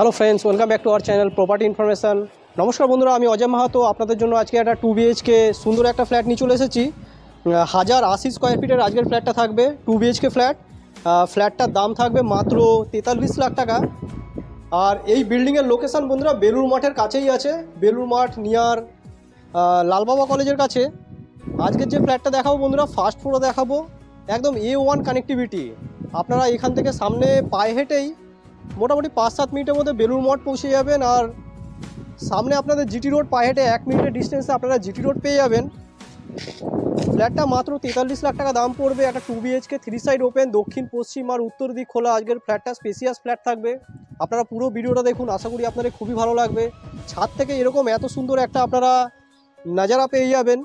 Hello friends welcome back to our channel property information নমস্কার বন্ধুরা, আমি অজয় মাহাতো। আপনাদের জন্য আজকে একটা টু বিএইচকে সুন্দর একটা ফ্ল্যাট নিয়ে চলে এসেছি। হাজার আশি স্কোয়ার ফিটের আজকের ফ্ল্যাটটা থাকবে টু বিএইচকে ফ্ল্যাট ফ্ল্যাটটার দাম থাকবে মাত্র তেতাল্লিশ লাখ টাকা। আর এই বিল্ডিংয়ের লোকেশান বন্ধুরা বেলুর মাঠের কাছেই আছে। বেলুর মাঠ নিয়ার লালবাবা কলেজের কাছে। আজকের যে ফ্ল্যাটটা দেখাবো বন্ধুরা ফার্স্ট ফ্লোরে দেখাবো। একদম এ ওয়ান কানেক্টিভিটি আপনারা এখান থেকে সামনে পায়ে হেঁটেই মোটামুটি পাঁচ সাত মিনিটের মধ্যে বেলুর মঠ পৌঁছে যাবেন আর সামনে আপনাদের জিটি রোড পায়ে হেঁটে এক মিনিটের ডিস্টেন্সে আপনারা জিটি রোড পেয়ে যাবেন। ফ্ল্যাটটা মাত্র তেতাল্লিশ লাখ টাকা দাম পড়বে। একটা two BHK three side open দক্ষিণ, পশ্চিম আর উত্তর দিক খোলা। আজকের ফ্ল্যাটটা স্পেসিয়াস ফ্ল্যাট থাকবে। আপনারা পুরো ভিডিওটা দেখুন। আশা করি আপনাদের খুবই ভালো লাগবে। ছাদ থেকে এরকম এত সুন্দর একটা আপনারা নাজারা পেয়ে যাবেন।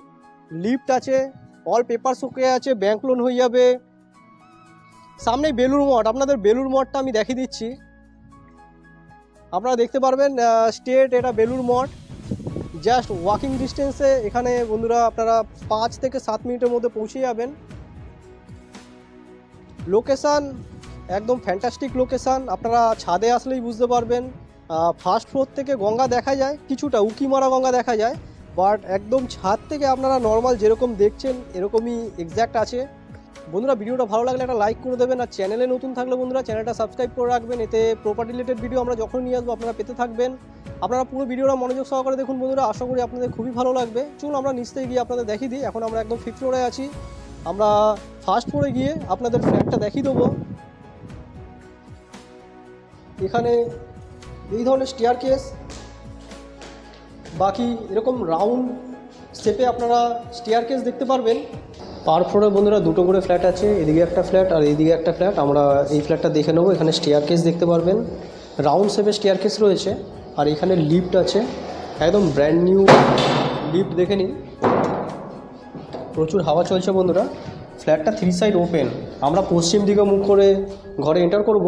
লিফট আছে অল পেপার শুকিয়ে আছে ব্যাংক লোন হয়ে যাবে। সামনে বেলুর মঠ। আপনাদের বেলুর মঠটা আমি দেখিয়ে দিচ্ছি। আপনারা দেখতে পারবেন স্টেট, এটা বেলুর মঠ। জাস্ট ওয়াকিং ডিস্টেন্সে এখানে বন্ধুরা আপনারা পাঁচ থেকে সাত মিনিটের মধ্যে পৌঁছে যাবেন। লোকেশান একদম ফ্যান্টাস্টিক লোকেশান আপনারা ছাদে আসলেই বুঝতে পারবেন ফার্স্ট ফ্লোর থেকে গঙ্গা দেখা যায়, কিছুটা উকিমারা গঙ্গা দেখা যায় বাট একদম ছাদ থেকে আপনারা নর্মাল যেরকম দেখছেন, এরকমই এক্স্যাক্ট আছে। বন্ধুরা ভিডিওটা ভালো লাগলে একটা লাইক করে দেবেন আর চ্যানেলে নতুন থাকলে বন্ধুরা চ্যানেলটা সাবস্ক্রাইব করে রাখবেন। এতে প্রপার্টি রিলেটেড ভিডিও আমরা যখন নিয়ে আসব, আপনারা পেতে থাকবেন। আপনারা পুরো ভিডিওটা মনোযোগ সহকারে দেখুন বন্ধুরা। আশা করি আপনাদের খুবই ভালো লাগবে। চলুন আমরা নিচ থেকে গিয়ে আপনাদের দেখিয়ে দিই। এখন আমরা একদম ফিফথ ফ্লোরে আছি। আমরা ফার্স্ট ফ্লোরে গিয়ে আপনাদের ফ্ল্যাটটা দেখিয়ে দেবো। এখানে এই ধরনের স্টিয়ার কেস বাকি এরকম রাউন্ড শেপে আপনারা স্টিয়ার কেস দেখতে পারবেন। পার ফ্লোরে বন্ধুরা দুটো করে ফ্ল্যাট আছে, এদিকে একটা ফ্ল্যাট আর এইদিকে একটা ফ্ল্যাট। আমরা এই ফ্ল্যাটটা দেখে নেব, এখানে স্টেয়ার কেস দেখতে পারবেন। রাউন্ড শেপে স্টেয়ার কেস রয়েছে আর এখানে লিফট আছে, একদম ব্র্যান্ড নিউ লিফট দেখে নিন। প্রচুর হাওয়া চলছে বন্ধুরা। ফ্ল্যাটটা থ্রি সাইড ওপেন আমরা পশ্চিম দিকে মুখ করে ঘরে এন্টার করব।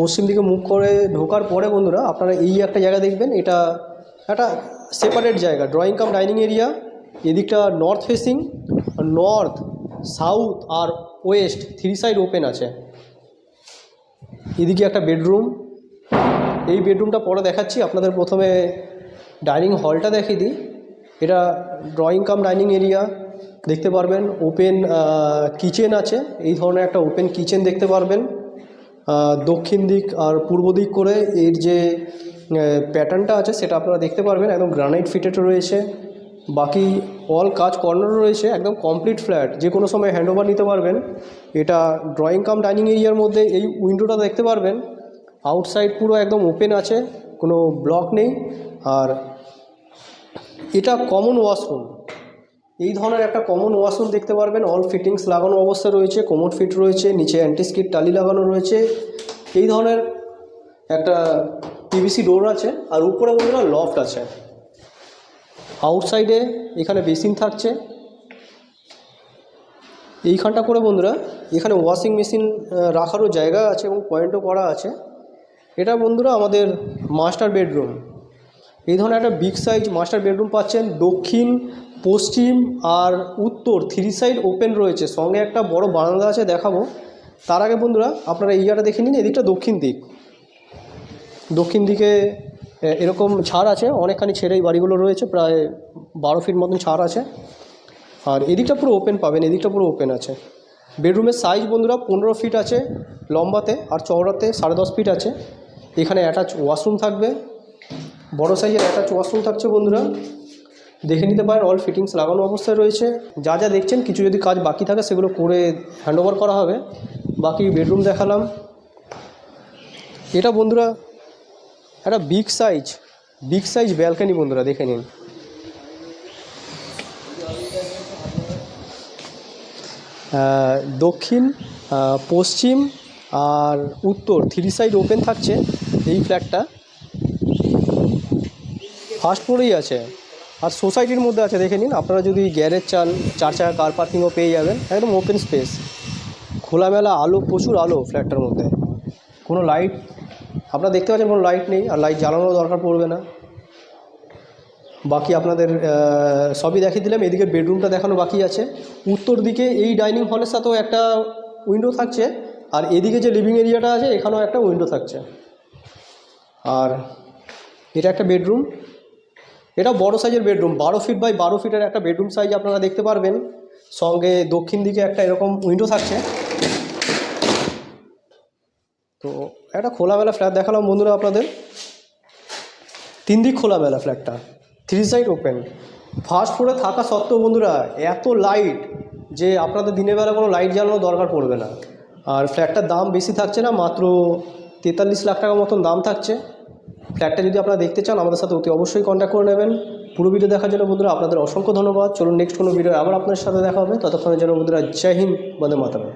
পশ্চিম দিকে মুখ করে ঢোকার পরে বন্ধুরা আপনারা এই একটা জায়গা দেখবেন, এটা একটা সেপারেট জায়গা ড্রয়িং কাম ডাইনিং এরিয়া এদিকটা নর্থ ফেসিং নর্থ, সাউথ আর ওয়েস্ট থ্রি সাইড ওপেন আছে। এদিকে একটা বেডরুম। এই বেডরুমটা পরে দেখাচ্ছি। আপনাদের প্রথমে ডাইনিং হলটা দেখিয়ে দিই। এটা ড্রয়িং কাম ডাইনিং এরিয়া। দেখতে পারবেন, ওপেন কিচেন আছে। এই ধরনের একটা ওপেন কিচেন দেখতে পারবেন। দক্ষিণ দিক আর পূর্ব দিক করে এর যে প্যাটার্নটা আছে, সেটা আপনারা দেখতে পারবেন। একদম গ্রানাইট ফিটেড রয়েছে। বাকি অল কাজ কর্নার রয়েছে, একদম কমপ্লিট ফ্ল্যাট যে কোনো সময় হ্যান্ড ওভার নিতে পারবেন। এটা ড্রয়িং কাম ডাইনিং এরিয়ার মধ্যে এই উইন্ডোটা দেখতে পারবেন। আউটসাইড পুরো একদম ওপেন আছে, কোনো ব্লক নেই। আর এটা কমন ওয়াশরুম এই ধরনের একটা কমন ওয়াশরুম দেখতে পারবেন। অল ফিটিংস লাগানো অবস্থায় রয়েছে কোমোড ফিট রয়েছে, নিচে অ্যান্টিস্কিট টালি লাগানো রয়েছে। এই ধরনের একটা পিভিসি ডোর আছে, আর উপরে বন্ধুরা লফট আছে। আউটসাইডে এখানে বেসিন থাকছে। এইখানটা করে বন্ধুরা, এখানে ওয়াশিং মেশিন রাখারও জায়গা আছে এবং পয়েন্টও করা আছে। এটা বন্ধুরা আমাদের মাস্টার বেডরুম এই ধরনের একটা বিগ সাইজ মাস্টার বেডরুম পাচ্ছেন। দক্ষিণ, পশ্চিম আর উত্তর থ্রি সাইড ওপেন রয়েছে। সঙ্গে একটা বড় বারান্দা আছে দেখাবো। তার আগে বন্ধুরা, আপনারা এই জায়গাটা দেখে নিন, এদিকটা দক্ষিণ দিক। দক্ষিণ দিকে এরকম ছাড় আছে, অনেকখানি ছেড়ে এই বাড়িগুলো রয়েছে, প্রায় বারো ফিট মতন ছাড় আছে। আর এদিকটা পুরো ওপেন পাবেন, এদিকটা পুরো ওপেন আছে। বেডরুমের সাইজ বন্ধুরা পনেরো ফিট আছে লম্বাতে আর চওড়াতে সাড়ে দশ ফিট আছে। এখানে অ্যাটাচ ওয়াশরুম থাকবে। বড় সাইজের অ্যাটাচ ওয়াশরুম থাকছে বন্ধুরা। দেখে নিতে পারেন অল ফিটিংস লাগানো অবস্থায় রয়েছে। যা যা দেখছেন, কিছু যদি কাজ বাকি থাকে, সেগুলো করে হ্যান্ডওভার করা হবে। বাকি বেডরুম দেখালাম। এটা বন্ধুরা একটা big size big size balcony বন্ধুরা, দেখে নিন। দক্ষিণ পশ্চিম আর উত্তর থ্রি সাইড ওপেন থাকছে এই ফ্ল্যাটটা ফার্স্ট ফ্লোরেই আছে। আর সোসাইটির মধ্যে আছে, দেখে নিন। আপনারা যদি গ্যারেজ চান, চার চাকা কার পার্কিংও পেয়ে যাবেন। একদম ওপেন স্পেস খোলামেলা আলো, প্রচুর আলো ফ্ল্যাটটার মধ্যে। কোনো লাইট আপনারা দেখতে পাচ্ছেন কোনো লাইট নেই, আর লাইট জ্বালানোর দরকার পড়বে না। বাকি আপনাদের সবই দেখিয়ে দিলাম। এদিকে বেডরুমটা দেখানো বাকি আছে। উত্তর দিকে এই ডাইনিং হলের সাথেও একটা উইন্ডো থাকছে, আর এদিকে যে লিভিং এরিয়াটা আছে, এখানেও একটা উইন্ডো থাকছে। আর এটা একটা বেডরুম এটা বড় সাইজের বেডরুম বারো ফিট বাই বারো ফিটের একটা বেডরুম সাইজ আপনারা দেখতে পারবেন। সঙ্গে দক্ষিণ দিকে একটা এরকম উইন্ডো থাকছে। তো একটা খোলামেলা ফ্ল্যাট দেখালাম বন্ধুরা আপনাদের। তিন দিক খোলামেলা ফ্ল্যাটটা থ্রি সাইড ওপেন ফার্স্ট ফ্লোরে থাকা সত্ত্বেও বন্ধুরা, এত লাইট যে আপনাদের দিনের বেলা কোনো লাইট জ্বালানোর দরকার পড়বে না। আর ফ্ল্যাটটার দাম বেশি থাকছে না, মাত্র তেতাল্লিশ লাখ টাকার মতন দাম থাকছে। ফ্ল্যাটটা যদি আপনারা দেখতে চান, আমাদের সাথে অতি অবশ্যই কন্ট্যাক্ট করে নেবেন। পুরো ভিডিও দেখার জন্য বন্ধুরা আপনাদের অসংখ্য ধন্যবাদ। চলুন নেক্সট কোনো ভিডিও আবার আপনাদের সাথে দেখা হবে। ততক্ষণের জন্য বন্ধুরা, জয় হিন্দ, বন্দে মাতারাম।